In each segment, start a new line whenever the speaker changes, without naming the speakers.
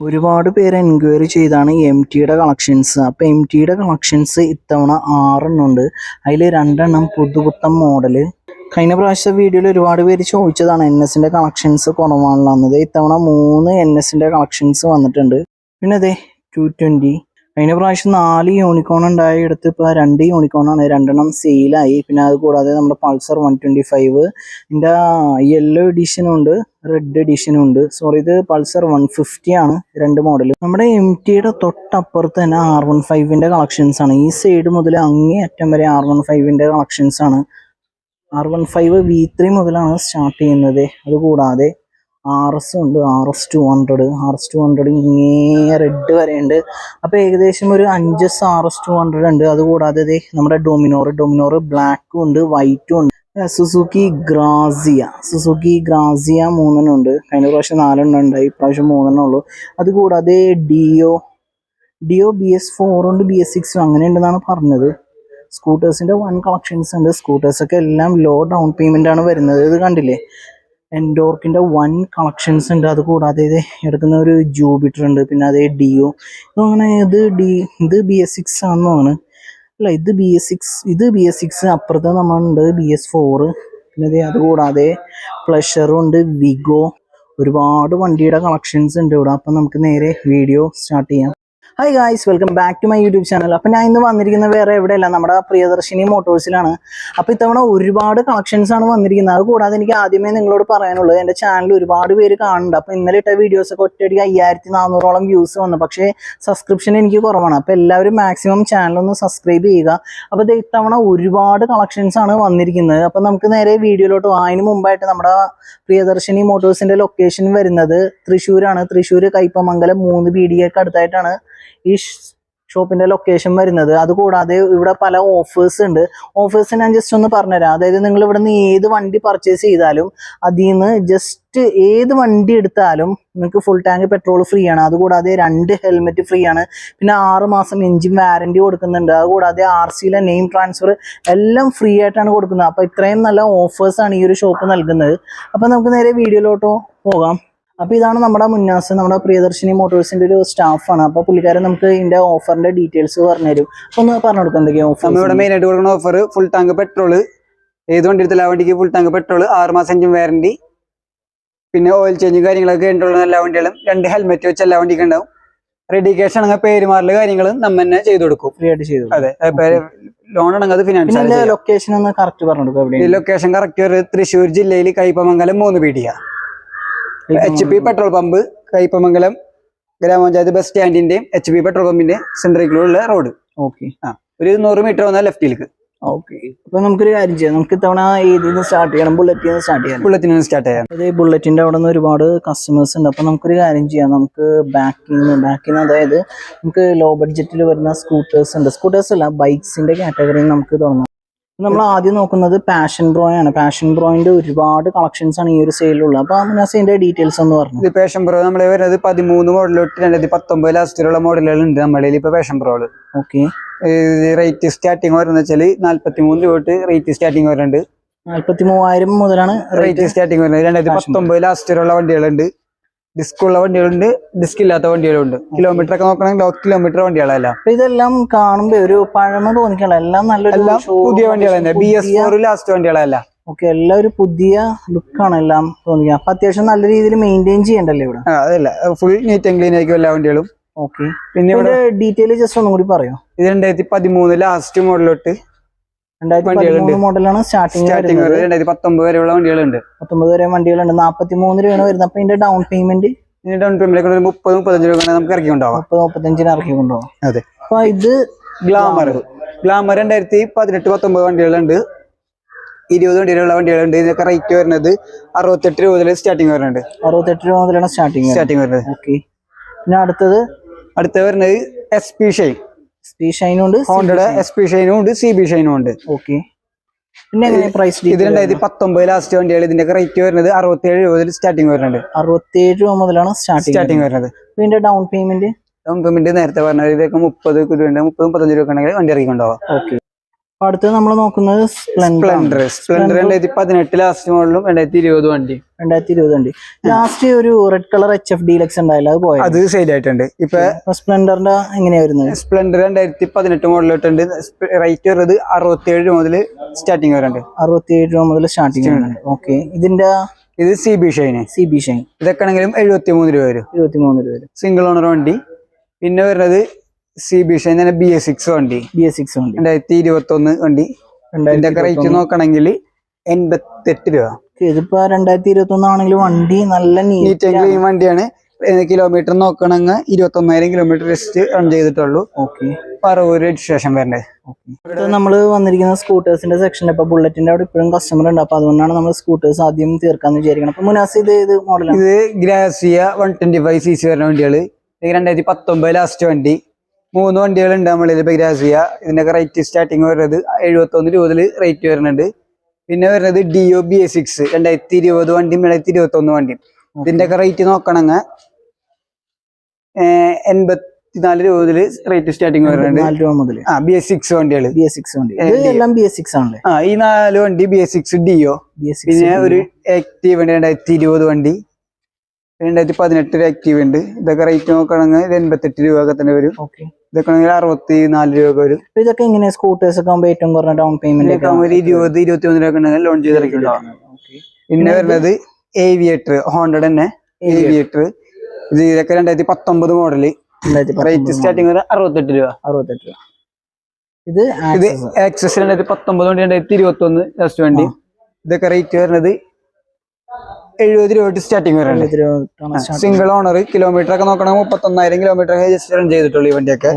ഒരുപാട് പേര് എൻക്വയറി ചെയ്താണ് എം ടിയുടെ കളക്ഷൻസ് അപ്പോൾ എം ടിയുടെ കളക്ഷൻസ് ഇത്തവണ ആറെണ്ണം ഉണ്ട്. അതിൽ രണ്ടെണ്ണം പുതുപുത്തൻ മോഡൽ കഴിഞ്ഞ പ്രാവശ്യത്തെ വീഡിയോയിൽ ഒരുപാട് പേര് ചോദിച്ചതാണ് എൻ എസിന്റെ കളക്ഷൻസ് കുറവാണല്ലോ ഇത്തവണ മൂന്ന് എൻ എസിന്റെ കളക്ഷൻസ് വന്നിട്ടുണ്ട്. പിന്നെ അതെ ടു ട്വന്റി കഴിഞ്ഞ പ്രാവശ്യം നാല് യൂണിക്കോൺ ഉണ്ടായ. എടുത്ത് ഇപ്പോൾ രണ്ട് യൂണിക്കോൺ ആണ്. രണ്ടെണ്ണം സെയിലായി പിന്നെ അത് കൂടാതെ നമ്മുടെ പൾസർ വൺ ട്വന്റി ഫൈവ് ഇതിന്റെ യെല്ലോ എഡിഷനും ഉണ്ട് റെഡ് എഡിഷനും ഉണ്ട്. സോറി ഇത് പൾസർ വൺ ഫിഫ്റ്റി ആണ് രണ്ട് മോഡൽ നമ്മുടെ എം ടിയുടെ തൊട്ടപ്പുറത്ത് തന്നെ ആർ വൺ ഫൈവിന്റെ കളക്ഷൻസ് ആണ്. ഈ സൈഡ് മുതൽ അങ്ങേ അറ്റം വരെ ആർ വൺ ഫൈവിന്റെ കളക്ഷൻസ് ആണ്. R one five V three മുതലാണ് സ്റ്റാർട്ട് ചെയ്യുന്നത്. അതുകൂടാതെ ആർ എസ് ഉണ്ട് R S two hundred. R S two hundred ഇങ്ങേ റെഡ് വരെയുണ്ട്. അപ്പോൾ ഏകദേശം ഒരു അഞ്ച് ആർ എസ് ടു ഹൺഡ്രഡ് ഉണ്ട്. അതുകൂടാതെ നമ്മുടെ ഡൊമിനോർ ഡൊമിനോർ ബ്ലാക്കും ഉണ്ട് വൈറ്റും ഉണ്ട് സുസുക്കി ഗ്രാസിയ. സുസുക്കി ഗ്രാസിയ മൂന്നെണ്ണം ഉണ്ട് കഴിഞ്ഞ പ്രാവശ്യം നാലെണ്ണം ഉണ്ടായി. ഇപ്രാവശ്യം മൂന്നെണ്ണം ഉള്ളൂ. അതുകൂടാതെ ഡിയോ. ഡിയോ ബി എസ് ഫോറുണ്ട് ബി എസ് സിക്സും അങ്ങനെ ഉണ്ടെന്നാണ് പറഞ്ഞത്. സ്കൂട്ടേഴ്സിന്റെ വൺ കളക്ഷൻസ് ഉണ്ട്. സ്കൂട്ടേഴ്സൊക്കെ എല്ലാം ലോ ഡൗൺ പേയ്മെന്റ് ആണ് വരുന്നത്. ഇത് കണ്ടില്ലേ? എൻഡോർക്കിന്റെ വൺ കളക്ഷൻസ് ഉണ്ട്. അത് കൂടാതെ ഇത് എടുക്കുന്ന ഒരു ജൂബിറ്റർ ഉണ്ട്. പിന്നെ അതേ ഡിയോ അങ്ങനെ ഇത് ഡി ഇത് ബി എസ് സിക്സ് ആണെന്നാണ്. അല്ല ഇത് ബി എസ് സിക്സ് ഇത് ബി എസ് സിക്സ് അപ്പുറത്ത് നമ്മളുണ്ട്. ബി എസ് ഫോറ് പിന്നെ ഇത് അതുകൂടാതെ പ്ലഷറും ഉണ്ട് വിഗോ ഒരുപാട് വണ്ടിയുടെ കളക്ഷൻസ് ഉണ്ട് ഇവിടെ. അപ്പം നമുക്ക് നേരെ വീഡിയോ സ്റ്റാർട്ട് ചെയ്യാം. Hi guys welcome back to my YouTube channel അപ്പം ഞാൻ ഇന്ന് വന്നിരിക്കുന്നത് വേറെ എവിടെയല്ല നമ്മുടെ പ്രിയദർശിനി മോട്ടോഴ്സിലാണ് അപ്പോൾ ഇത്തവണ ഒരുപാട് കളക്ഷൻസ് ആണ് വന്നിരിക്കുന്നത്. അത് കൂടാതെ എനിക്ക് ആദ്യമേ നിങ്ങളോട് പറയാനുള്ളത് എന്റെ ചാനൽ ഒരുപാട് പേര് കാണുന്നുണ്ട്. അപ്പോൾ ഇന്നലെ ഇട്ട വീഡിയോസ് ഒക്കെ ഒറ്റയടിക്ക് അയ്യായിരത്തി നാനൂറോളം വ്യൂസ് വന്നു. പക്ഷേ സബ്സ്ക്രിപ്ഷൻ എനിക്ക് കുറവാണ്. അപ്പോൾ എല്ലാവരും മാക്സിമം ചാനൽ ഒന്ന് സബ്സ്ക്രൈബ് ചെയ്യുക. അപ്പോൾ ഇത് ഇത്തവണ ഒരുപാട് കളക്ഷൻസ് ആണ് വന്നിരിക്കുന്നത്. അപ്പോൾ നമുക്ക് നേരെ വീഡിയോയിലോട്ട് അതിന് മുമ്പായിട്ട് നമ്മുടെ പ്രിയദർശിനി മോട്ടോഴ്സിന്റെ ലൊക്കേഷൻ വരുന്നത് തൃശ്ശൂരാണ്. തൃശ്ശൂർ കൈപ്പമംഗലം മൂന്ന് പി ഡി എക്ക് അടുത്തായിട്ടാണ് ഈ ഷോപ്പിന്റെ ലൊക്കേഷൻ വരുന്നത്. അതുകൂടാതെ ഇവിടെ പല ഓഫേഴ്സ് ഉണ്ട്. ഓഫേഴ്സ് ഞാൻ ജസ്റ്റ് ഒന്ന് പറഞ്ഞുതരാം. അതായത് നിങ്ങൾ ഇവിടെ നിന്ന് ഏത് വണ്ടി പർച്ചേസ് ചെയ്താലും അതിൽ നിന്ന് ജസ്റ്റ് ഏത് വണ്ടി എടുത്താലും നിങ്ങൾക്ക് ഫുൾ ടാങ്ക് പെട്രോൾ ഫ്രീ ആണ്. അതുകൂടാതെ രണ്ട് ഹെൽമെറ്റ് ഫ്രീ ആണ്. പിന്നെ ആറ് മാസം എഞ്ചിൻ വാരണ്ടി കൊടുക്കുന്നുണ്ട്. അതുകൂടാതെ ആർ സിയിലെ നെയിം ട്രാൻസ്ഫർ എല്ലാം ഫ്രീ ആയിട്ടാണ് കൊടുക്കുന്നത്. അപ്പോൾ ഇത്രയും നല്ല ഓഫേഴ്സ് ആണ് ഈ ഒരു ഷോപ്പ് നൽകുന്നത്. അപ്പോൾ നമുക്ക് നേരെ വീഡിയോയിലോട്ടോ പോകാം. അപ്പൊ ഇതാണ് നമ്മുടെ മുന്നാസ് നമ്മുടെ പ്രിയദർശിനി മോട്ടോഴ്സിന്റെ ഒരു സ്റ്റാഫ് ആണ്. അപ്പൊ പുള്ളിക്കാരൻ നമുക്ക് ഇതിന്റെ ഓഫറിന്റെ ഡീറ്റെയിൽസ് പറഞ്ഞു പറഞ്ഞുതരും. അപ്പൊ ഒന്ന് പറഞ്ഞു കൊടുക്കാം
എന്തൊക്കെയാണ്
ഓഫർ നമ്മുടെ
മെയിൻ ആയിട്ട് കൊടുക്കുന്ന ഓഫർ ഫുൾ ടാങ്ക് പെട്രോൾ ഏത് വണ്ടി എടുത്താലും ആ വണ്ടിക്ക് ഫുൾ ടാങ്ക് പെട്രോൾ ആറ് മാസം അഞ്ചും വാറണ്ടി പിന്നെ ഓയിൽ ചേഞ്ചും കാര്യങ്ങളൊക്കെ ഉണ്ടുള്ള എല്ലാ വണ്ടികളും. രണ്ട് ഹെൽമെറ്റ് വെച്ച് എല്ലാ വണ്ടിക്കും ഉണ്ടാവും. റെഡി ക്യാഷ് ആണെങ്കിൽ പേരുമാറൽ കാര്യങ്ങളും നമ്മ തന്നെ ചെയ്തു കൊടുക്കും.
ഫ്രീ ആയിട്ട് ചെയ്തു
അതെ ലോൺ ആണെങ്കിൽ അത്
ഫിനാൻസ് ലൊക്കേഷൻ ഒന്ന് കറക്റ്റ് പറഞ്ഞു കൊടുക്കും
ഈ ലൊക്കേഷൻ കറക്റ്റ് ഒരു തൃശ്ശൂർ ജില്ലയിൽ കൈപ്പമംഗലം മൂന്ന് പീടിയ H P petrol pump Kaipamangalam ഗ്രാമപഞ്ചായത്ത് ബസ് സ്റ്റാൻഡിന്റെയും എച്ച് പി പെട്രോൾ പമ്പിന്റെ സെൻട്രിക്കുള്ള റോഡ്
ഓക്കെ
ഒരു നൂറ് മീറ്റർ വന്നാൽ ലെഫ്റ്റിലേക്ക്
ഓക്കെ അപ്പൊ നമുക്കൊരു കാര്യം ചെയ്യാം. നമുക്ക് ഇത്തവണ നിന്ന് സ്റ്റാർട്ട് ചെയ്യണം? ബുള്ളറ്റിൽ നിന്ന് സ്റ്റാർട്ട് ചെയ്യാം.
ബുള്ളറ്റിൽ നിന്ന് സ്റ്റാർട്ട് ചെയ്യാം.
അതായത് ബുള്ളറ്റിന്റെ അവിടെ നിന്ന് ഒരുപാട് കസ്റ്റമേഴ്സ് ഉണ്ട്. അപ്പൊ നമുക്കൊരു കാര്യം ചെയ്യാം. നമുക്ക് ബാക്കിൽ നിന്ന് ബാക്കിൽ നിന്ന് അതായത് നമുക്ക് ലോ ബഡ്ജറ്റിൽ വരുന്ന സ്കൂട്ടേഴ്സ് ഉണ്ട്. സ്കൂട്ടേഴ്സ് അല്ല ബൈക്സിന്റെ കാറ്റഗറിയിൽ നമുക്ക് തുടങ്ങാം. നമ്മൾ ആദ്യം നോക്കുന്നത് പാഷൻ ബ്രോ ആണ്. പാഷൻ ബ്രോയിന്റെ ഒരുപാട് കളക്ഷൻസ് ആണ് ഈ ഒരു സെയിലുള്ളത് അപ്പൊ അതിന്റെ ഡീറ്റെയിൽസ് എന്ന് പറഞ്ഞു.
ഇത് പാഷൻ പ്രോ നമ്മളെ വരുന്നത് പതിമൂന്ന് മോഡൽ തൊട്ട് രണ്ടായിരത്തി പത്തൊമ്പത് ലാസ്റ്റിലുള്ള മോഡലുകൾ ഉണ്ട് നമ്മുടെ ഇപ്പൊ Passion Pro
okay
rate starting വരുന്ന വെച്ചാൽ നാല്പത്തി മൂന്ന് രൂപ തൊട്ട് റേറ്റ് സ്റ്റാർട്ടിങ് വരുന്നുണ്ട്.
നാല്പത്തി മൂവായിരം മുതലാണ്
റേറ്റ്
റേറ്റ്
സ്റ്റാർട്ടിങ് വരുന്നത്. രണ്ടായിരത്തി പത്തൊമ്പത് ലാസ്റ്റിലുള്ള വണ്ടികളുണ്ട്. ഡിസ്ക് ഉള്ള വണ്ടികളുണ്ട് ഡിസ്ക് ഇല്ലാത്ത വണ്ടികളുണ്ട്. കിലോമീറ്റർ ഒക്കെ നോക്കണമെങ്കിൽ ലോ കിലോമീറ്റർ വണ്ടികളല്ല.
അപ്പൊ ഇതെല്ലാം കാണുമ്പോ ഒരു പഴമ തോന്നിക്കണം എല്ലാം നല്ലൊരു
എല്ലാം പുതിയ വണ്ടികൾ തന്നെ ബി എസ് ഫോർ ലാസ്റ്റ് വണ്ടികളല്ല.
ഓക്കെ എല്ലാം ഒരു പുതിയ ലുക്കാണ് എല്ലാം തോന്നിക്കുക അപ്പൊ അത്യാവശ്യം നല്ല രീതിയിൽ മെയിന്റെയിൻ ചെയ്യണ്ടല്ലേ ഇവിടെ?
അതല്ല. ഫുൾ നീറ്റ് ആൻഡ് ക്ലീൻ ആയിരിക്കും എല്ലാ വണ്ടികളും.
ഓക്കെ.
പിന്നെ
ഡീറ്റെയിൽ ജസ്റ്റ് ഒന്നും കൂടി പറയോ?
ഇത് രണ്ടായിരത്തി പതിമൂന്ന് ലാസ്റ്റ് മോഡൽ തൊട്ട്
രണ്ടായിരത്തി
വണ്ടികളുണ്ട്.
പതിമൂന്ന് മോഡലാണ്
സ്റ്റാർട്ടിംഗ് രണ്ടായിരത്തി പത്തൊമ്പത് വരെയുള്ള വണ്ടികളുണ്ട്.
പത്തൊമ്പത് വരെ വണ്ടികളുണ്ട്. നാപ്പത്തി മൂന്ന് രൂപയാണ് വരുന്നത്. അപ്പൊ ഇതിന്റെ ഡൗൺ പേയ്മെന്റ്
ഇതിന്റെ ഡൗൺ പേയ്മെന്റ് ഒരു മുപ്പത് മുപ്പത്തഞ്ച് രൂപ നമുക്ക് ഇറക്കി ഉണ്ടാവാം
മുപ്പത് മുപ്പത്തഞ്ചിന് ഇറക്കി കൊണ്ടുപോകാം
അതെ.
അപ്പൊ ഇത്
ഗ്ലാമർ ഗ്ലാമർ രണ്ടായിരത്തി പതിനെട്ട് പത്തൊമ്പത് വണ്ടികളുണ്ട്. ഇരുപത് വണ്ടികളുള്ള വണ്ടികളുണ്ട്. ഇതിനൊക്കെ റേറ്റ് വരുന്നത് അറുപത്തെട്ട് രൂപ മുതൽ സ്റ്റാർട്ടിങ് വരുന്നുണ്ട്.
അറുപത്തെട്ട് രൂപ മുതലാണ് സ്റ്റാർട്ടിംഗ്
സ്റ്റാർട്ടിംഗ് വരുന്നത്.
ഓക്കെ പിന്നെ അടുത്തത്?
അടുത്ത വരുന്നത് എസ് പി
ഉണ്ട്
ഹോണ്ടയുടെ എസ് പി ഷൈനും ഉണ്ട് സി ബി ഷൈനും ഉണ്ട്.
ഓക്കെ പിന്നെ പ്രൈസ്
ഇത് രണ്ടായിരത്തി പത്തൊമ്പത് ലാസ്റ്റ് വണ്ടികൾ ഇതിന്റെ റേറ്റ് വരുന്നത് അറുപത്തേഴ് രൂപ മുതൽ സ്റ്റാർട്ടിംഗ് വരുന്നുണ്ട്.
അറുപത്തിയേഴ് രൂപ മുതലാണ്
വരുന്നത്.
ഇതിന്റെ ഡൗൺ പേയ്മെന്റ്
ഡൗൺ പേയ്മെന്റ് നേരത്തെ പറഞ്ഞ ഇതൊക്കെ മുപ്പത് രൂപ മുപ്പത് മുപ്പത്തഞ്ച് രൂപ ഉണ്ടെങ്കിൽ വണ്ടി ഇറങ്ങിക്കൊണ്ടാവാം.
ഓക്കെ അടുത്ത് നമ്മൾ നോക്കുന്നത് സ്പ്ലെൻഡർ
സ്പ്ലെൻഡർ പതിനെട്ട് ലാസ്റ്റ് മോഡലും രണ്ടായിരത്തി ഇരുപത് വണ്ടി.
രണ്ടായിരത്തി ഇരുപത് വണ്ടി. ലാസ്റ്റ് ഒരു red colour H F Deluxe ഉണ്ടായില്ല അത് പോയത്
അത് സെയിൽ ആയിട്ടുണ്ട്. ഇപ്പൊ
സ്പ്ലെൻഡറിന്റെ എങ്ങനെയാ വരുന്നത്?
സ്പ്ലെൻഡർ രണ്ടായിരത്തി പതിനെട്ട് മോഡലിട്ടുണ്ട് റേറ്റ് വരുന്നത് അറുപത്തി രൂപ മുതൽ സ്റ്റാർട്ടിങ് വരുന്നുണ്ട്
അറുപത്തിയേഴ് രൂപ മുതൽ സ്റ്റാർട്ടിങ് വരുന്നുണ്ട് ഓക്കെ ഇതിന്റെ
ഇത് C B Shine
C B Shine
ഇതൊക്കെ ആണെങ്കിലും എഴുപത്തി മൂന്ന് രൂപ വരും.
എഴുപത്തി മൂന്ന് രൂപ വരും.
സിംഗിൾ ഓണർ വണ്ടി. പിന്നെ വരുന്നത് C B Shine B S six വണ്ടി.
ബി എസ് സിക്സ് വണ്ടി.
രണ്ടായിരത്തി ഇരുപത്തി ഒന്ന് വണ്ടി ഇതിന്റെ റേറ്റ് നോക്കണമെങ്കിൽ എൺപത്തെട്ട് രൂപ.
ഇതിപ്പോ രണ്ടായിരത്തി ഇരുപത്തി ഒന്നാണെങ്കിൽ വണ്ടി നല്ല
നീറ്റ് ക്ലീൻ വണ്ടിയാണ്. കിലോമീറ്റർ നോക്കണമെങ്കിൽ ഇരുപത്തി ഒന്നായിരം കിലോമീറ്റർ ജസ്റ്റ് റൺ ചെയ്തിട്ടുള്ളൂ.
ഓക്കെ.
രൂപ രജിസ്ട്രേഷൻ വരണ്ടേ?
ഇവിടെ നമ്മൾ വന്നിരിക്കുന്ന സ്കൂട്ടേഴ്സിന്റെ സെക്ഷൻ ഇപ്പൊ ബുള്ളറ്റിന്റെ അവിടെ ഇപ്പോഴും കസ്റ്റമർ ഉണ്ട്. അപ്പൊ അതുകൊണ്ടാണ് നമ്മൾ സ്കൂട്ടേഴ്സ് ആദ്യം തീർക്കാന്ന് വിചാരിക്കണം അപ്പൊ മുനാസ് ഇത് ഏത് മോഡലാണ്
ഇത് Grazia one twenty five C C വരുന്ന വണ്ടികൾ രണ്ടായിരത്തി പത്തൊമ്പത് ലാസ്റ്റ് വണ്ടി. മൂന്ന് വണ്ടികളുണ്ട് നമ്മളിൽ ഇപ്പോൾ ഗ്രാസിയ. ഇതിന്റെ റേറ്റ് സ്റ്റാർട്ടിങ് വരുന്നത് എഴുപത്തി ഒന്ന് രൂപ റേറ്റ് വരുന്നുണ്ട്. പിന്നെ വരുന്നത് D O B A six രണ്ടായിരത്തി ഇരുപത് വണ്ടിയും രണ്ടായിരത്തി ഇരുപത്തി ഒന്ന് വണ്ടിയും. ഇതിന്റെ ഒക്കെ റേറ്റ് നോക്കണങ്ങ്. എൺപത്തിനാല് രൂപ മുതൽ റേറ്റ് സ്റ്റാർട്ടിങ് വരുന്നുണ്ട്.
നാല് രൂപ മുതൽ
ആ ബി എസ് സിക്സ് വണ്ടികൾ
ബി എസ് സിക്സ് വണ്ടി. എല്ലാം ബി എസ് സിക്സ് ആണല്ലേ?
ആ ഈ നാല് വണ്ടി B S six Dio
B S
പിന്നെ ഒരു ആക്റ്റീവ് വണ്ടി രണ്ടായിരത്തി ഇരുപത് വണ്ടി. രണ്ടായിരത്തി പതിനെട്ടിൽ ആക്റ്റീവ് ഉണ്ട്. ഇതൊക്കെ റേറ്റ് നോക്കണെങ്കിൽ ഇത് എൺപത്തെട്ട് രൂപ ഒക്കെ തന്നെ വരും. ഇതൊക്കെ ആണെങ്കിൽ അറുപത്തി നാല് രൂപ ഒക്കെ വരും
ഇതൊക്കെ എങ്ങനെ സ്കൂട്ടേഴ്സ് ഒക്കെ ആകുമ്പോൾ ഏറ്റവും കുറഞ്ഞ ഡൗൺ പേയ്മെന്റ്
ഒരു ഇരുപത് ഇരുപത്തി ഒന്ന് രൂപ ഉണ്ടെങ്കിൽ ലോൺ ചെയ്ത് പിന്നെ വരുന്നത് ഏവിയേറ്റർ ഹോണ്ടഡ് തന്നെ ഏവിയേറ്റർ ഇത് ഇതൊക്കെ രണ്ടായിരത്തി പത്തൊമ്പത് മോഡൽ റേറ്റ് സ്റ്റാർട്ടിങ് വരെ അറുപത്തെട്ട് രൂപ.
അറുപത്തെട്ട് രൂപ. ഇത്
ഇത്. ആക്സസ് രണ്ടായിരത്തി പത്തൊമ്പത് വണ്ടി രണ്ടായിരത്തി ഇരുപത്തി ഒന്ന് ലാസ്റ്റ് വണ്ടി ഇതൊക്കെ റേറ്റ് വരുന്നത് എഴുപത് രൂപ തൊട്ട് സ്റ്റാർട്ടിങ് വരുന്നുണ്ട് സിംഗിൾ ഓണർ കിലോമീറ്റർ ഒക്കെ നോക്കണമെങ്കിൽ മുപ്പത്തൊന്നായിരം കിലോമീറ്റർ രജിസ്റ്റർ ചെയ്തിട്ടുള്ളൂ ഈ വണ്ടിയൊക്കെ.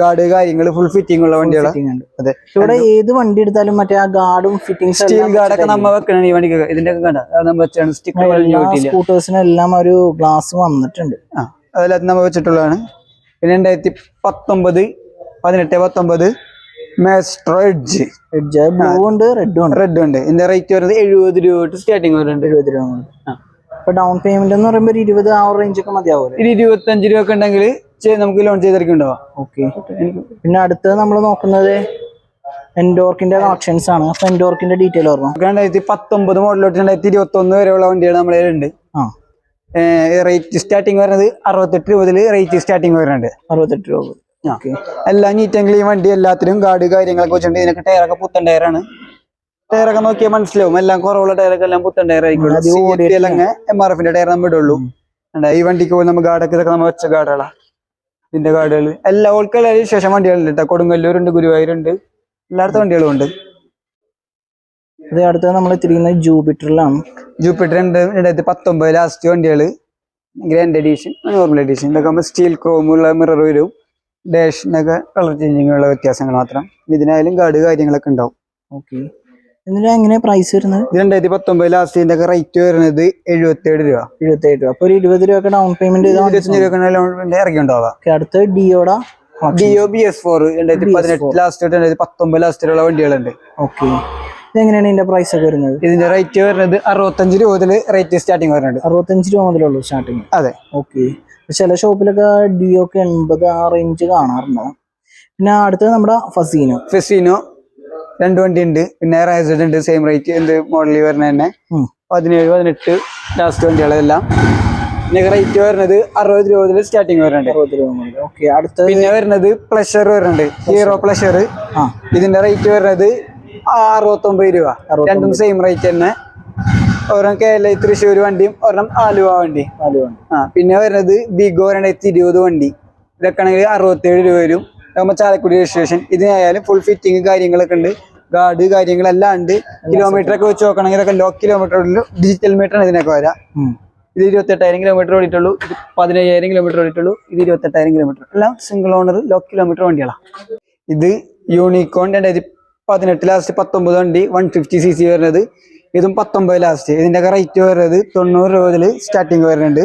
ഗാർഡ് കാര്യങ്ങൾ ഫുൾ ഫിറ്റിംഗ് ഉള്ള വണ്ടികളാണ് അതെ.
ഇവിടെ ഏത് വണ്ടി എടുത്താലും മറ്റേ ആ ഗാർഡും ഫിറ്റിംഗ്
സ്റ്റീൽ ഗാർഡ് ഒക്കെ നമ്മ വെക്കണം ഈ വണ്ടിക്ക് ഇതിന്റെ ഒക്കെ കണ്ട? വെച്ചാണ് സ്റ്റിക്കർ
സ്കൂട്ടേഴ്സിനെല്ലാം ഒരു ഗ്ലാസ് വന്നിട്ടുണ്ട്.
ആ അതിലകത്ത് നമ്മ വെച്ചിട്ടുള്ളതാണ്. പിന്നെ രണ്ടായിരത്തി പത്തൊമ്പത് പതിനെട്ട് പത്തൊമ്പത് മാസ്ട്രോ എഡ്ജ്
എഡ്ജ് ബ്ലൂ ഉണ്ട് റെഡും ഉണ്ട്.
റെഡ് ഉണ്ട്. ഇതിന്റെ റേറ്റ് വരുന്നത് എഴുപത് രൂപ തൊട്ട് സ്റ്റാർട്ടിങ് വരുന്നുണ്ട്
എഴുപത് രൂപ ആ. ഇപ്പൊ ഡൗൺ പേയ്മെന്റ് എന്ന് പറയുമ്പോൾ ഒരു ഇരുപത് ആ റേഞ്ച് ഒക്കെ മതിയാവും
ഒരു ഇരുപത്തഞ്ച് രൂപ ഒക്കെ ഉണ്ടെങ്കിൽ നമുക്ക് ലോൺ ചെയ്തിറക്കുണ്ടാവാം
ഓക്കെ പിന്നെ അടുത്തത് നമ്മൾ നോക്കുന്നത് എൻഡോർക്കിന്റെ കളക്ഷൻസ് ആണ്. അപ്പൊ എൻഡോർക്കിന്റെ ഡീറ്റെയിൽ ഓർമ്മ.
രണ്ടായിരത്തി പത്തൊമ്പത് മോഡലോട്ട് രണ്ടായിരത്തി ഇരുപത്തി ഒന്ന് വരെയുള്ള വണ്ടികൾ നമ്മളെ ഉണ്ട്
ആ.
റേറ്റ് സ്റ്റാർട്ടിങ് വരുന്നത് അറുപത്തെട്ട് രൂപ മുതൽ റേറ്റ് സ്റ്റാർട്ടിങ് വരുന്നുണ്ട്.
അറുപത്തെട്ട് രൂപ
എല്ലാം നീറ്റ് ഈ വണ്ടി എല്ലാത്തിനും ഗാർഡ് കാര്യങ്ങളൊക്കെ വെച്ചിട്ടുണ്ട്. ഇതിനൊക്കെ ടയറൊക്കെ പുത്തൻ ടയറാണ് ടയറൊക്കെ നോക്കിയാൽ മനസ്സിലാവും. എല്ലാം കുറവുള്ള ടയറൊക്കെ എല്ലാം പുത്തൻ ടയർ
ഓടിയിട്ടില്ല.
എം ആർ എഫിന്റെ ടയർ നമ്മൾ ഇടുള്ളൂ. ഈ വണ്ടിക്ക് പോയി നമ്മൾ ഗാർഡൊക്കെ ഇതൊക്കെ നമ്മൾ വെച്ച ഗാർഡുകളാ ഇതിന്റെ ഗാർഡുകൾ എല്ലാ ഓൾക്കെല്ലാം ശേഷം വണ്ടികളുണ്ട് കേട്ടോ കൊടുങ്ങല്ലൂരുണ്ട് ഗുരുവായൂരുണ്ട് എല്ലായിടത്തും വണ്ടികളും ഉണ്ട്.
ഇത് അടുത്തത് നമ്മൾ എത്തിയിരിക്കുന്നത് ജൂപ്പിറ്ററിലാണ്.
ജൂപ്പിറ്റർ ഉണ്ട് രണ്ടായിരത്തി പത്തൊമ്പത് ലാസ്റ്റ് വണ്ടികൾ ഗ്രാൻഡ് എഡീഷൻ നോർമൽ എഡീഷൻ ഇതൊക്കെ സ്റ്റീൽ ക്രോമുള്ള മിറർ വരും. ഡാഷിനൊക്കെ കളർ ചേഞ്ചിങ്ങുള്ള വ്യത്യാസങ്ങൾ മാത്രം. ഇതിനായാലും ഗാർഡ് കാര്യങ്ങളൊക്കെ ഉണ്ടാവും.
ഓക്കെ. എങ്ങനെ പ്രൈസ് വരുന്നത്?
ഇത് രണ്ടായിരത്തി പത്തൊമ്പത് ലാസ്റ്റിന്റെ ഒക്കെ റേറ്റ് വരുന്നത് എഴുപത്തിയേഴ് രൂപ.
എഴുപത്തേഴ് രൂപ. അപ്പൊ ഒരു ഇരുപത് രൂപ ഡൗൺ പേയ്മെന്റ്
ഇരുപത്തഞ്ച് രൂപ ഉണ്ടാവുക
അടുത്ത് ഡിയോട
ഡിഒ ബി എസ് ഫോർ രണ്ടായിരത്തി പതിനെട്ട് ലാസ്റ്റ് രണ്ടായിരത്തി പത്തൊമ്പത് ലാസ്റ്റിലുള്ള വണ്ടികളുണ്ട്.
ഓക്കെ. ഇതെങ്ങനെയാണ് ഇതിന്റെ പ്രൈസ് ഒക്കെ വരുന്നത്?
ഇതിന്റെ റേറ്റ് വരുന്നത് അറുപത്തഞ്ച് രൂപ മുതൽ റേറ്റ് സ്റ്റാർട്ടിങ് വരുന്നുണ്ട്.
അറുപത്തഞ്ച് രൂപ മുതലുള്ളൂ സ്റ്റാർട്ടിങ്
അതെ.
ഓക്കെ ചില ഷോപ്പിലൊക്കെ ഡിയോ ഒക്കെ എൺപത് ആ റേഞ്ച് കാണാറുണ്ട്? പിന്നെ അടുത്തത് നമ്മുടെ ഫസീനോ
ഫെസിനോ രണ്ട് വണ്ടി ഉണ്ട്. പിന്നെ റൈസഡ് ഉണ്ട്. സെയിം റേറ്റ് എന്ത് മോഡലിൽ വരുന്ന തന്നെ. പതിനേഴ് പതിനെട്ട് ലാസ്റ്റ് വണ്ടികളെല്ലാം. പിന്നെ റേറ്റ് വരുന്നത് അറുപത് രൂപ മുതൽ സ്റ്റാർട്ടിങ് വരുന്നുണ്ട്.
അറുപത് രൂപ മുതൽ ഓക്കെ അടുത്ത
പിന്നെ വരുന്നത് പ്ലഷർ വരുന്നുണ്ട്. ഹീറോ പ്ലഷർ
ആ.
ഇതിന്റെ റേറ്റ് വരുന്നത് അറുപത്തൊമ്പത് രൂപ. രണ്ടും സെയിം റേറ്റ് തന്നെ. ഒരെണ്ണം കേരള തൃശ്ശൂർ വണ്ടിയും ഒരെണ്ണം ആലുവ വണ്ടി.
ആലുവ വണ്ടി.
ആ പിന്നെ വരുന്നത് ബിഗോ രണ്ടായിരത്തി ഇരുപത് വണ്ടി. ഇതൊക്കെ ആണെങ്കിൽ അറുപത്തേഴ് രൂപ വരും. ഇതാകുമ്പോൾ ചാലക്കുടി രജിസ്ട്രേഷൻ ഇതിനായാലും ഫുൾ ഫിറ്റിംഗ് കാര്യങ്ങളൊക്കെ ഉണ്ട്. ഗാർഡ് കാര്യങ്ങളെല്ലാം ഉണ്ട്. കിലോമീറ്റർ ഒക്കെ വെച്ച് നോക്കണമെങ്കിൽ ഇതൊക്കെ ലോ കിലോമീറ്റർ ഡിജിറ്റൽ മീറ്റർ ആണ് ഇതിനൊക്കെ വരാം. ഇത് ഇരുപത്തെട്ടായിരം കിലോമീറ്റർ ഓടിയിട്ടുള്ളൂ. ഇത് പതിനയ്യായിരം കിലോമീറ്റർ ഓടിയിട്ടുള്ളൂ. ഇത് ഇരുപത്തെട്ടായിരം കിലോമീറ്റർ എല്ലാം സിംഗിൾ ഓണർ ലോ കിലോമീറ്റർ വണ്ടികളാണ് ഇത് യൂണിക്കോൺ രണ്ടായിരത്തി പതിനെട്ട് ലാസ്റ്റ് പത്തൊമ്പത് വണ്ടി വൺ ഫിഫ്റ്റി സി സി വരുന്നത്. ഇതും പത്തൊമ്പത് ലാസ്റ്റ് ഇതിന്റെ റേറ്റ് വരുന്നത് തൊണ്ണൂറ് രൂപ മുതൽ സ്റ്റാർട്ടിങ് വരുന്നുണ്ട്.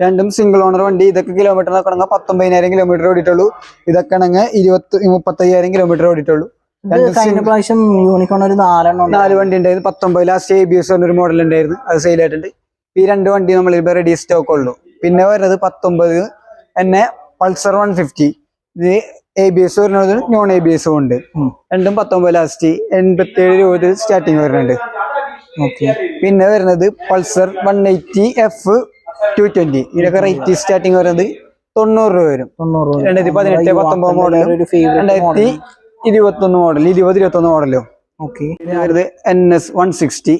രണ്ടും സിംഗിൾ ഓണർ വണ്ടി. ഇതൊക്കെ കിലോമീറ്റർ നോക്കണമെങ്കിൽ പത്തൊമ്പതിനായിരം കിലോമീറ്റർ ഓടിയിട്ടുള്ളൂ. ഇതൊക്കെ ആണെങ്കിൽ ഇരുപത്തി മുപ്പത്തയ്യായിരം കിലോമീറ്റർ ഓടിയിട്ടുള്ളൂ.
ഇത്
രണ്ടും
കഴിഞ്ഞ പ്രാവശ്യം യൂണിക്കോൺ ഒരു നാലെണ്ണം ഉണ്ട്.
നാല് വണ്ടി ഉണ്ടായിരുന്നു. പത്തൊമ്പത് ലാസ്റ്റ് എ ബി എസ് ഒരു മോഡൽ ഉണ്ടായിരുന്നു. അത് സെയിൽ ആയിട്ടുണ്ട്. ഈ രണ്ട് വണ്ടി നമ്മൾ ഇപ്പോൾ റെഡി സ്റ്റോക്ക് ഉള്ളൂ. പിന്നെ വരുന്നത് പത്തൊമ്പത്. തന്നെ പൾസർ വൺ ഫിഫ്റ്റി ഇത് എ ബി എസ് വരുന്നത് നോൺ എ ബി എസും ഉണ്ട്. രണ്ടും പത്തൊമ്പത് ലാസ്റ്റ് എൺപത്തി ഏഴ് രൂപ സ്റ്റാർട്ടിങ് വരുന്നുണ്ട്.
ഓക്കെ
പിന്നെ വരുന്നത് Pulsar one eighty F two twenty ഇതിനൊക്കെ റേറ്റ് സ്റ്റാർട്ടിങ് വരുന്നത് തൊണ്ണൂറ് രൂപ വരും. രണ്ടായിരത്തി പതിനെട്ട് പത്തൊമ്പത്
മോഡൽ
രണ്ടായിരത്തി ഇരുപത്തി ഒന്ന് മോഡൽ ഇരുപത് ഇരുപത്തി ഒന്ന് മോഡലും
ഓക്കെ
വരുന്നത് N S one sixty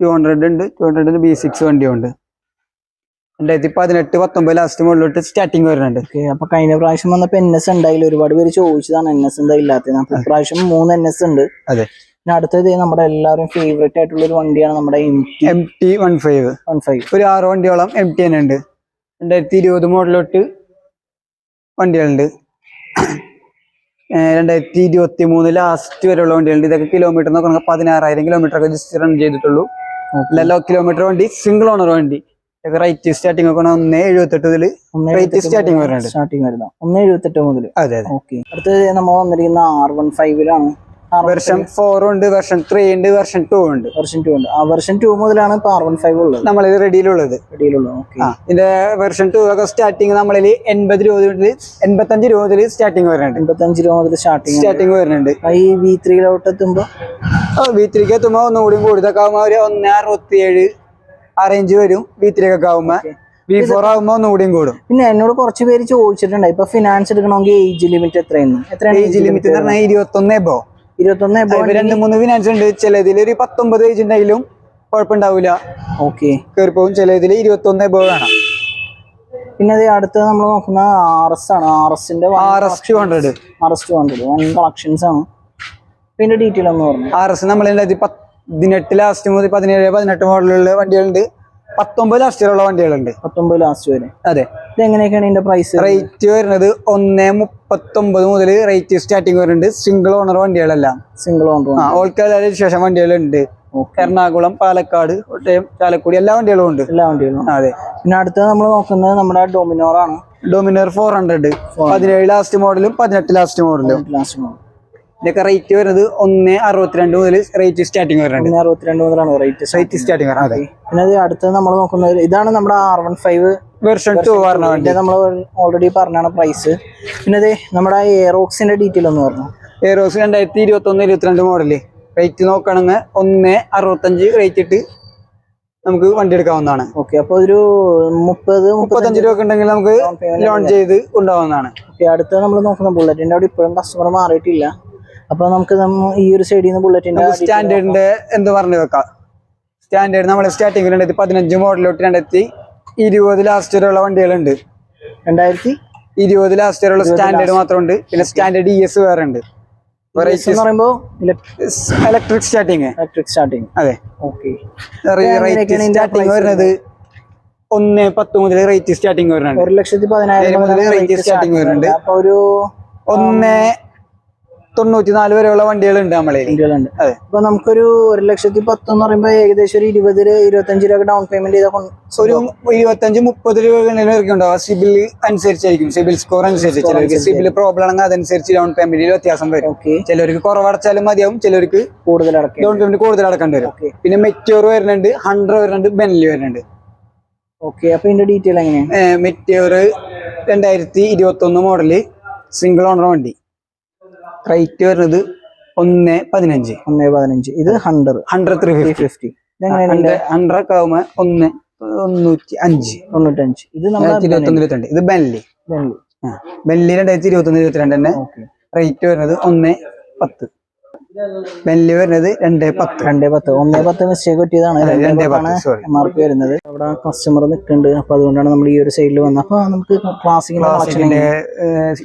two hundred ഉണ്ട് ടു ഹൺഡ്രഡിന് ബി സിക്സ് വണ്ടിയുണ്ട്. രണ്ടായിരത്തി പതിനെട്ട് പത്തൊമ്പത് ലാസ്റ്റ് മുകളിലോട്ട് സ്റ്റാർട്ടിങ് വരുന്നുണ്ട്.
ഓക്കെ അപ്പൊ കഴിഞ്ഞ പ്രാവശ്യം വന്നപ്പോ എൻ എസ് ഉണ്ടായില്ല. ഒരുപാട് പേര് ചോദിച്ചതാണ് എൻ എസ് എന്താ ഇല്ലാത്തത് അപ്പൊ ഇപ്രാവശ്യം മൂന്ന് എൻ എസ് ഉണ്ട്.
അതെ.
പിന്നെ അടുത്തത് നമ്മുടെ എല്ലാവരും ഫേവറേറ്റ് ആയിട്ടുള്ള ഒരു വണ്ടിയാണ് നമ്മുടെ M T
one five
one five
ഒരു ആറ് വണ്ടിയോളം എം ടി തന്നെ ഉണ്ട്. രണ്ടായിരത്തി ഇരുപത് മോഡലോട്ട് വണ്ടികളുണ്ട്. രണ്ടായിരത്തി ഇരുപത്തി മൂന്ന് ലാസ്റ്റ് വരെയുള്ള വണ്ടികളുണ്ട്. ഇതൊക്കെ കിലോമീറ്റർ നോക്കണമെങ്കിൽ പതിനാറായിരം കിലോമീറ്റർ ഒക്കെ ജസ്റ്റ് റൺ ചെയ്തിട്ടുള്ളൂ. എല്ലാ കിലോമീറ്റർ വണ്ടി സിംഗിൾ ഓണർ വണ്ടി. ഇതൊക്കെ റേറ്റ് സ്റ്റാർട്ടിംഗ് ഒക്കെ ഒന്ന് എഴുപത്തെട്ട് മുതൽ റേറ്റ് സ്റ്റാർട്ടിംഗ് വരുന്നുണ്ട്.
സ്റ്റാർട്ടിംഗ് വരുന്ന ഒന്ന് എഴുപത്തെട്ട് മുതൽ
അതെ അതെ.
ഓക്കെ അടുത്തത് നമ്മൾ വന്നിരിക്കുന്ന ആർ വൺ ഫൈവിലാണ്
വെർഷൻ ഫോർ ഉണ്ട് വെർഷൻ ത്രീ ഉണ്ട് വെർഷൻ ടു ഉണ്ട്.
വെർഷൻ ടു ഉണ്ട്. ആ വെർഷൻ ടു മുതലാണ് ഇപ്പൊ ആർ വൺ ഫൈവ് ഉള്ളത്.
നമ്മളിത് റെഡിയിലുള്ളത്
റെഡിയിലുള്ളത് ഓക്കെ
ആ ഇതിന്റെ വെർഷൻ ടു ഒക്കെ സ്റ്റാർട്ടിങ് നമ്മളിൽ എൺപത് രൂപ മുതൽ എൺപത്തഞ്ച് രൂപ മുതൽ സ്റ്റാർട്ടിങ് വരുന്നുണ്ട്.
എൺപത്തഞ്ച് രൂപ മുതൽ സ്റ്റാർട്ടിങ്
സ്റ്റാർട്ടിങ് വരുന്നുണ്ട്.
ഈ വി ത്രീയിലോട്ട് എത്തുമ്പോ?
വി ത്രീക്ക് എത്തുമ്പോൾ ഒന്നുകൂടി കൂടുതലൊക്കെ ആകുമ്പോൾ ഒരു ഒന്ന് അറുപത്തി ഏഴ് ആ റേഞ്ച് വരും. വി ത്രീ ഒക്കെ ആവുമ്പോ. വി ഫോർ ആവുമ്പോ ഒന്നുകൂടിയും കൂടും.
പിന്നെ എന്നോട് കുറച്ച് പേര് ചോദിച്ചിട്ടുണ്ട്. ഇപ്പൊ ഫിനാൻസ് എടുക്കണമെങ്കിൽ ഏജ് ലിമിറ്റ് എത്രയാണ്? എത്രയാണ്
ഏജ് ലിമിറ്റ് എന്ന് പറഞ്ഞാൽ ഇരുപത്തൊന്ന് എബോ
ഇരുപത്തൊന്ന്
രണ്ട് മൂന്ന് ഫിനാൻസ് ഉണ്ട്. ചിലതിൽ ഒരു പത്തൊമ്പത് ഏജ് ഉണ്ടെങ്കിലും കുഴപ്പമുണ്ടാവില്ല
ഓക്കെ
കയറിപ്പോവും ചിലതിൽ ഇരുപത്തൊന്ന് എബോ വേണം
പിന്നെ അത് അടുത്ത് നമ്മൾ നോക്കുന്ന ആർ എസ് ആണ്. ആർ എസിന്റെ
R S two hundred
R S two hundred one collections ആണ്. പിന്നെ ഡീറ്റെയിൽ ഒന്ന് പറഞ്ഞു.
ആർ എസ് നമ്മൾ പതിനെട്ട് ലാസ്റ്റ് മുതൽ പതിനേഴ് പതിനെട്ട് മോഡലുള്ള വണ്ടികളുണ്ട്. പത്തൊമ്പത് ലാസ്റ്റിലുള്ള വണ്ടികളുണ്ട്.
പത്തൊമ്പത് ലാസ്റ്റ് വരെ.
അതെ.
ഇത് എങ്ങനെയൊക്കെയാണ് ഇതിന്റെ പ്രൈസ്
റേറ്റ് വരുന്നത് ഒന്ന് മുപ്പത്തൊമ്പത് മുതൽ റേറ്റ് സ്റ്റാർട്ടിങ് വരുന്നുണ്ട്. സിംഗിൾ ഓണർ വണ്ടികളെല്ലാം.
സിംഗിൾ ഓണർ
ആ ഓൾക്കാരുടെ ശേഷം വണ്ടികളുണ്ട്. എറണാകുളം പാലക്കാട് കോട്ടയം ചാലക്കുടി എല്ലാ വണ്ടികളും ഉണ്ട്.
എല്ലാ വണ്ടികളും
അതെ.
പിന്നെ അടുത്ത നമ്മൾ നോക്കുന്നത് നമ്മുടെ ഡൊമിനോർ ആണ്.
ഡൊമിനർ ഫോർ ഹൺഡ്രഡ് പതിനേഴ് ലാസ്റ്റ് മോഡലും പതിനെട്ട് ലാസ്റ്റ് മോഡലും
ലാസ്റ്റ് മോഡൽ
ഇതൊക്കെ റേറ്റ് വരുന്നത് ഒന്ന് അറുപത്തിരണ്ട് മുതൽ റേറ്റ് സ്റ്റാർട്ടിംഗ്
വരുന്നത് അറുപത്തിരണ്ട് മുതലാണ് റേറ്റ്
റേറ്റ് സ്റ്റാർട്ടിംഗ് വരണം അതെ
പിന്നെ അടുത്തത് നമ്മൾ നോക്കുന്നത് ഇതാണ് നമ്മുടെ R one five
version two പറഞ്ഞ വണ്ടി.
നമ്മൾ ഓൾറെഡി പറഞ്ഞാണ് പ്രൈസ് പിന്നെ അതെ നമ്മുടെ എയറോക്സിന്റെ ഡീറ്റെയിൽ ഒന്ന് പറഞ്ഞു.
എയറോക്സ് രണ്ടായിരത്തി ഇരുപത്തി ഒന്ന് ഇരുപത്തിരണ്ട് മോഡൽ റേറ്റ് നോക്കണമെങ്കിൽ ഒന്ന് അറുപത്തഞ്ച് റേറ്റ് ഇട്ട് നമുക്ക് വണ്ടി എടുക്കാവുന്നതാണ്.
ഓക്കെ അപ്പോൾ ഒരു മുപ്പത്
മുപ്പത്തഞ്ച് രൂപ ഒക്കെ ഉണ്ടെങ്കിൽ നമുക്ക് ലോൺ ചെയ്ത് ഉണ്ടാവുന്നതാണ്
ഓക്കെ അടുത്ത നമ്മൾ നോക്കുന്ന ബുള്ളറ്റിന്റെ അവിടെ ഇപ്പോഴും കസ്റ്റമർ മാറിയിട്ടില്ല. അപ്പൊ നമുക്ക് ഈ ഒരു സൈഡിൽ നിന്ന് ബുള്ളറ്റിന്റെ
സ്റ്റാൻഡേർഡിന്റെ എന്ത് പറഞ്ഞു വെക്കാം? സ്റ്റാൻഡേർഡ് നമ്മൾ സ്റ്റാർട്ടിംഗ് രണ്ടായിരത്തി പതിനഞ്ച് മോഡലോട്ട് രണ്ടായിരത്തി ഇരുപത് ലാസ്റ്റ് വരെയുള്ള വണ്ടികളുണ്ട്.
രണ്ടായിരത്തി
ഇരുപത് ലാസ്റ്റ് വരെയുള്ള സ്റ്റാൻഡേർഡ് മാത്രം ഉണ്ട് പിന്നെ സ്റ്റാൻഡേർഡ് ഇ എസ് വേറെ ഉണ്ട് ഇലക്ട്രിക് സ്റ്റാർട്ടിങ്
ഇലക്ട്രിക് സ്റ്റാർട്ടിങ്
അതെ. സ്റ്റാർട്ടിങ് വരുന്നത്. ഒന്ന് പത്ത് മുതൽ റേറ്റ് സ്റ്റാർട്ടിങ് വരുന്നുണ്ട്.
ഒരു ലക്ഷത്തി പതിനായിരം
മുതൽ
റേറ്റ്
starting വരുന്നുണ്ട്.
അപ്പൊ ഒരു
ഒന്ന് തൊണ്ണൂറ്റി നാല് വരെയുള്ള വണ്ടികളുണ്ട് നമ്മളെ
വണ്ടികളുണ്ട്.
അതെ.
അപ്പൊ നമുക്കൊരു ഒരു ലക്ഷത്തി പത്ത് എന്ന് പറയുമ്പോ ഏകദേശം ഒരു ഇരുപത് ഇരുപത്തഞ്ച് രൂപ ഡൗൺ പേയ്മെന്റ് ചെയ്താൽ
ഒരു ഇരുപത്തഞ്ച് മുപ്പത് രൂപ ഉണ്ടാവുക സിബിൽ അനുസരിച്ചായിരിക്കും. സിബിൽ സ്കോർ അനുസരിച്ച് ചിലർക്ക് സിബിൽ പ്രോബ്ലം ആണെങ്കിൽ അതനുസരിച്ച് ഡൗൺ പേയ്മെന്റിൽ വ്യത്യാസം വരും. ചിലർക്ക് കുറവടച്ചാലും മതിയാവും ചിലർക്ക്
കൂടുതൽ അടക്കാം
ഡൗൺ പേയ്മെന്റ് കൂടുതൽ അടക്കേണ്ടി വരും. പിന്നെ മെറ്റോർ വരുന്നുണ്ട് ഹൺഡ്രഡ് വരുന്നുണ്ട് ബെൻലി വരുന്നുണ്ട്.
ഓക്കെ അപ്പൊ ഇതിന്റെ ഡീറ്റെയിൽ എങ്ങനെയാണ്
മെറ്റോർ രണ്ടായിരത്തി ഇരുപത്തി ഒന്ന് മോഡൽ സിംഗിൾ ഓണർ വണ്ടി. റേറ്റ് വരുന്നത് ഒന്ന് പതിനഞ്ച്.
ഒന്ന് പതിനഞ്ച്. ഇത് hundred
hundred three fifty
fifty
hundred ഒന്ന് തൊണ്ണൂറ്റി അഞ്ച്
തൊണ്ണൂറ്റഞ്ച്. ഇത്
ഇരുപത്തൊന്ന് ഇരുപത്തിരണ്ട്. ഇത് ബെല്ലി
ബെല്ലി
ബെല്ലി രണ്ടായിരത്തി ഇരുപത്തൊന്ന് ഇരുപത്തിരണ്ട് തന്നെ. റേറ്റ് വരുന്നത് ഒന്ന് പത്ത്. ബെല്ലി വരുന്നത് രണ്ട് പത്ത്.
രണ്ടേ പത്ത്. ഒന്നേ പത്ത് മിസ്റ്റേക്ക് പറ്റിയതാണ് രണ്ടേ പത്താണ് എം ആർ പി വരുന്നത്. അവിടെ കസ്റ്റമർ നിൽക്കുന്നുണ്ട്. അപ്പൊ അതുകൊണ്ടാണ് നമ്മൾ ഈ ഒരു സൈഡിൽ വന്നത്. അപ്പൊ നമുക്ക് ക്ലാസിക്കിന്റെ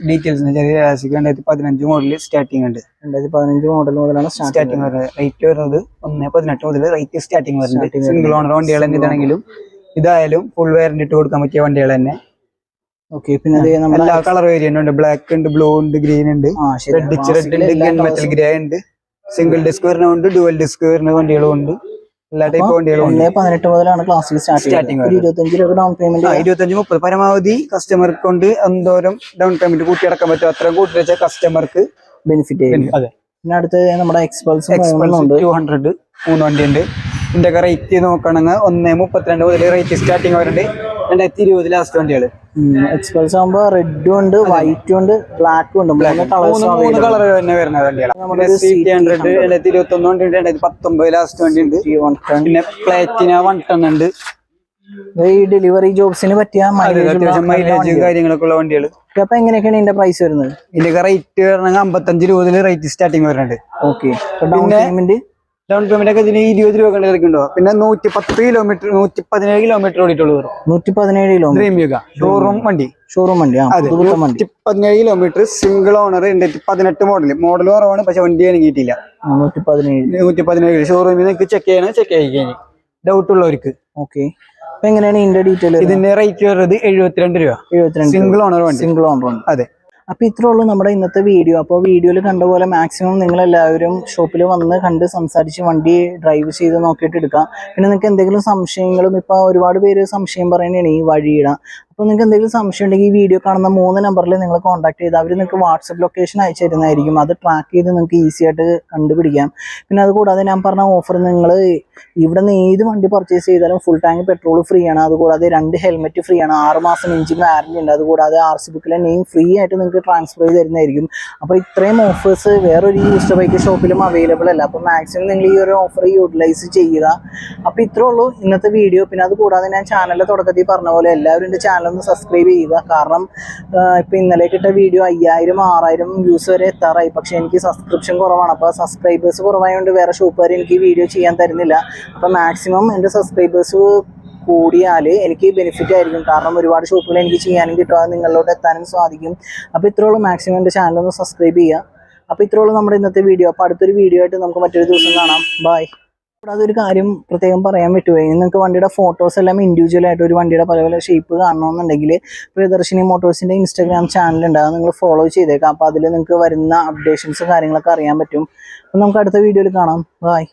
ഡീറ്റെയിൽസ് ക്ലാസിക് രണ്ടായിരത്തി പതിനഞ്ച് മോഡൽ സ്റ്റാർട്ടിംഗ് ഉണ്ട്.
രണ്ടായിരത്തി പതിനഞ്ച് മോഡൽ മുതലാണ്
സ്റ്റാർട്ടിംഗ് വരുന്നത്. റേറ്റ് വരുന്നത് ഒന്ന് പതിനെട്ട് മുതൽ റേറ്റ് സ്റ്റാർട്ടിംഗ് വരുന്നത്. സിംഗിൾ ഓണർ വണ്ടികൾ ഇതാണെങ്കിലും ഇതായാലും ഫുൾ വാറന്റി ഇട്ട് കൊടുക്കാൻ പറ്റിയ വണ്ടികൾ തന്നെ.
ഓക്കെ പിന്നെ
എല്ലാ കളർ വേരിയന്റ് ഉണ്ട്. ബ്ലാക്ക് ഉണ്ട് ബ്ലൂ ഉണ്ട് ഗ്രീൻ ഉണ്ട്.
ആ ശരി.
റെഡ് റെഡ് ഉണ്ട് ഗൺ മെറ്റൽ ഗ്രേ ഉണ്ട്. സിംഗിൾ ഡിസ്ക് വരുന്നുണ്ട് ഡുവൽ ഡിസ്ക് വരുന്ന വണ്ടികളും ഉണ്ട്. എല്ലാ ടൈപ്പ് വണ്ടികളും ഉണ്ട്.
പതിനെട്ട് മുതലാണ് ക്ലാസ് സ്റ്റാർട്ടിംഗ് ഇരുപത്തഞ്ച്
മുപ്പത്. പരമാവധി കസ്റ്റമർക്ക് കൊണ്ട് എന്തോരം ഡൗൺ പേയ്മെന്റ് കൂട്ടി അടക്കാൻ പറ്റും അത്രയും കൂട്ടി വെച്ചാൽ കസ്റ്റമർക്ക്
ബെനിഫിറ്റ്
അതെ.
പിന്നെ അടുത്ത് നമ്മുടെ എക്സ്പൾസ്
എക്സ്പൾസ് ടു ഹൺഡ്രഡ് മൂന്ന് വണ്ടി ഉണ്ട് ഇതിന്റെ റേറ്റ് നോക്കണെങ്കിൽ ഒന്ന് മുപ്പത്തിരണ്ട് മുതൽ റേറ്റ് സ്റ്റാർട്ടിംഗ് വരുന്നുണ്ട് രണ്ടായിരത്തി ഇരുപത് ലാസ്റ്റ് വണ്ടികൾ
എക്സ്പൾസ് ആകുമ്പോ റെഡും ഉണ്ട് വൈറ്റും ഉണ്ട് ബ്ലാക്കും ഉണ്ട്. മൂന്ന്
കളർ തന്നെ വരുന്ന വണ്ടികളാണ്
നമ്മുടെ
പിന്നെ സി ടി ഹൺഡ്രഡ് രണ്ടായിരത്തി ഇരുപത്തി ഒന്ന് വണ്ടി ഉണ്ട് രണ്ടായിരത്തി പത്തൊമ്പത് ലാസ്റ്റ് വണ്ടി ഉണ്ട്. പിന്നെ പ്ലാറ്റിന വൺ ടൺ ഉണ്ട്.
ഈ ഡെലിവറി ജോബ്സിന് പറ്റിയ
മൈലേജ് കാര്യങ്ങളൊക്കെ ഉള്ള വണ്ടികൾ
അപ്പൊ എങ്ങനെയൊക്കെയാണ് ഇതിന്റെ പ്രൈസ് വരുന്നത്?
ഇതിന്റെ റേറ്റ് വരണമെങ്കിൽ അമ്പത്തഞ്ച് രൂപ റേറ്റ് സ്റ്റാർട്ടിങ് വരുന്നുണ്ട്
ഓക്കെ പേയ്മെന്റ്
ഡൗൺ പേയ്മെന്റ് ഒക്കെ ഇതിന് ഇരുപത് രൂപ കണ്ട് ഇറക്കുണ്ടോ പിന്നെ നൂറ്റി പത്ത് കിലോമീറ്റർ നൂറ്റി പതിനേഴ് കിലോമീറ്റർ ഓടിയിട്ടുള്ളൂ
നൂറ്റി പതിനേഴ് കിലോമീറ്റർ
ഷോറൂം വണ്ടി.
ഷോറൂം വണ്ടി
നൂറ്റി പതിനേഴ് കിലോമീറ്റർ സിംഗിൾ ഓണർ രണ്ടായിരത്തി പതിനെട്ട് മോഡൽ മോഡൽ കുറവാണ് പക്ഷെ വണ്ടി ഇറങ്ങിയിട്ടില്ല
ആ, നൂറ്റി പതിനേഴ്
നൂറ്റി പതിനേഴ് ഷോറൂമിൽ നിങ്ങൾക്ക് ചെക്ക് ചെയ്യണം ചെക്ക് ചെയ്യിക്കാൻ ഡൗട്ട് ഉള്ളവർക്ക്
ഓക്കെ എങ്ങനെയാണ് ഇതിന്റെ ഡീറ്റെയിൽ
ഇതിന്റെ റേറ്റ് വരുന്നത് എഴുപത്തിരണ്ട് രൂപ.
എഴുപത്തിരണ്ട്
സിംഗിൾ ഓണർ വണ്ടി.
സിംഗിൾ ഓണർ വണ്ടി.
അതെ.
അപ്പൊ ഇത്രേ ഉള്ളൂ നമ്മുടെ ഇന്നത്തെ വീഡിയോ. അപ്പോൾ വീഡിയോയിൽ കണ്ട പോലെ മാക്സിമം നിങ്ങളെല്ലാവരും ഷോപ്പിൽ വന്ന് കണ്ട് സംസാരിച്ച് വണ്ടി ഡ്രൈവ് ചെയ്ത് നോക്കിയിട്ട് എടുക്കാം. പിന്നെ നിങ്ങൾക്ക് എന്തെങ്കിലും സംശയങ്ങളും ഇപ്പോൾ ഒരുപാട് പേര് സംശയം പറയുന്നതാണ് ഈ വഴിയുടെ അപ്പോൾ നിങ്ങൾക്ക് എന്തെങ്കിലും സംശയം ഉണ്ടെങ്കിൽ ഈ വീഡിയോ കാണുന്ന മൂന്ന് നമ്പറിൽ നിങ്ങൾ കോൺടാക്ട് ചെയ്ത് അവർ നിങ്ങൾക്ക് വാട്സപ്പ് ലൊക്കേഷൻ അയച്ചു തരുന്നതായിരിക്കും അത് ട്രാക്ക് ചെയ്ത് നിങ്ങൾക്ക് ഈസി ആയിട്ട് കണ്ടുപിടിക്കാം. പിന്നെ അതുകൂടാതെ ഞാൻ പറഞ്ഞ ഓഫർ നിങ്ങൾ ഇവിടെ നിന്ന് ഏത് വണ്ടി പർച്ചേസ് ചെയ്താലും ഫുൾ ടാങ്ക് പെട്രോൾ ഫ്രീ ആണ്. അതുകൂടാതെ രണ്ട് ഹെൽമെറ്റ് ഫ്രീ ആണ്. ആറ് മാസം എഞ്ചിൻ വാറണ്ടി ഉണ്ട്. അതുകൂടാതെ ആർ സി ബുക്കിലെ നെയിം ഫ്രീ ആയിട്ട് നിങ്ങൾക്ക് ട്രാൻസ്ഫർ ചെയ്ത് തരുന്നതായിരിക്കും. അപ്പോൾ ഇത്രയും ഓഫേഴ്സ് വേറൊരു യൂസ്ഡ് ബൈക്ക് ഷോപ്പിലും അവൈലബിൾ അല്ല. അപ്പോൾ മാക്സിമം നിങ്ങൾ ഈ ഒരു ഓഫർ യൂട്ടിലൈസ് ചെയ്യുക. അപ്പോൾ ഇത്രേ ഉള്ളൂ ഇന്നത്തെ വീഡിയോ പിന്നെ അതുകൂടാതെ ഞാൻ ചാനലിൽ തുടക്കത്തിൽ പറഞ്ഞ പോലെ എല്ലാവരും എന്റെ ചാനൽ ഒന്ന് സബ്സ്ക്രൈബ് ചെയ്യുക. കാരണം ഇപ്പോൾ ഇന്നലെ കിട്ട വീഡിയോ അയ്യായിരം ആറായിരം വ്യൂസ് വരെ എത്താറായി. പക്ഷേ എനിക്ക് സബ്സ്ക്രിപ്ഷൻ കുറവാണ്. അപ്പോൾ സബ്സ്ക്രൈബേഴ്സ് കുറവായതുകൊണ്ട് വേറെ ഷോപ്പുകാർ എനിക്ക് വീഡിയോ ചെയ്യാൻ തരുന്നില്ല. അപ്പോൾ മാക്സിമം എന്റെ സബ്സ്ക്രൈബേഴ്സ് കൂടിയാൽ എനിക്ക് ബെനിഫിറ്റ് ആയിരിക്കും. കാരണം ഒരുപാട് ഷോപ്പുകൾ എനിക്ക് ചെയ്യാനും കിട്ടും. അത് നിങ്ങളിലോട്ട് എത്താനും സാധിക്കും. അപ്പോൾ ഇത്രയുള്ളൂ മാക്സിമം എന്റെ ചാനൽ ഒന്ന് സബ്സ്ക്രൈബ് ചെയ്യുക. അപ്പോൾ ഇത്രയുള്ളൂ നമ്മുടെ ഇന്നത്തെ വീഡിയോ അപ്പോൾ അടുത്തൊരു വീഡിയോ ആയിട്ട് നമുക്ക് മറ്റൊരു ദിവസം കാണാം. ബൈ കൂടാതെ ഒരു കാര്യം പ്രത്യേകം പറയാൻ പറ്റുമോ നിങ്ങൾക്ക് വണ്ടിയുടെ ഫോട്ടോസ് എല്ലാം ഇൻഡിവിജ്വൽ ആയിട്ട് ഒരു വണ്ടിയുടെ പല പല ഷേപ്പ് കാണണമെന്നുണ്ടെങ്കിൽ പ്രിയദർശിനി മോട്ടോഴ്സിന്റെ ഇൻസ്റ്റാഗ്രാം ചാനൽ അത് നിങ്ങൾ ഫോളോ ചെയ്തേക്കാം. അപ്പോൾ അതിൽ നിങ്ങൾക്ക് വരുന്ന അപ്ഡേഷൻസ് കാര്യങ്ങളൊക്കെ അറിയാൻ പറ്റും. അപ്പം നമുക്ക് അടുത്ത വീഡിയോയിൽ കാണാം. ബൈ